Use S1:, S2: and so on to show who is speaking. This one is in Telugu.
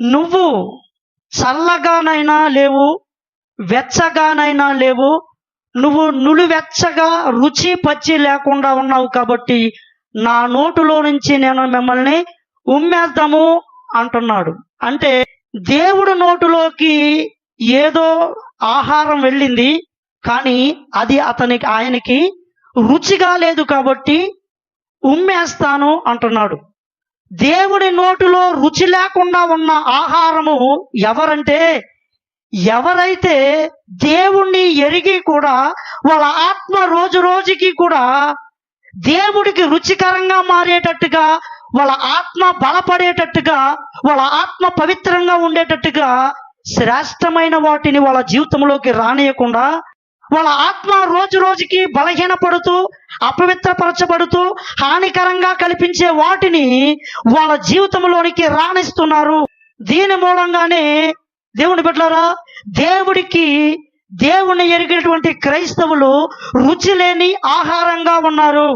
S1: నువ్వు చల్లగానైనా లేవు వెచ్చగానైనా లేవు నువ్వు నులివెచ్చగా రుచి పచ్చి లేకుండా ఉన్నావు కాబట్టి నా నోటులో నుంచి నేను మిమ్మల్ని ఉమ్మేద్దాము అంటున్నాడు. అంటే దేవుడు నోటులోకి ఏదో ఆహారం వెళ్ళింది కానీ అది అతనికి ఆయనకి రుచిగా లేదు కాబట్టి ఉమ్మేస్తాను అంటున్నాడు. దేవుడి నోటిలో రుచి లేకుండా ఉన్న ఆహారము ఎవరంటే ఎవరైతే దేవుణ్ణి ఎరిగి కూడా వాళ్ళ ఆత్మ రోజు రోజుకి కూడా దేవుడికి రుచికరంగా మారేటట్టుగా వాళ్ళ ఆత్మ బలపడేటట్టుగా వాళ్ళ ఆత్మ పవిత్రంగా ఉండేటట్టుగా శ్రేష్టమైన వాటిని వాళ్ళ జీవితంలోకి రానియకుండా వాళ్ళ ఆత్మ రోజు రోజుకి బలహీనపడుతూ అపవిత్రపరచబడుతూ హానికరంగా కల్పించే వాటిని వాళ్ళ జీవితంలోనికి రాణిస్తున్నారు. దీని మూలంగానే దేవుని బిడ్డలారా దేవుడికి దేవుని ఎరిగినటువంటి క్రైస్తవులు రుచి లేని ఆహారంగా ఉన్నారు.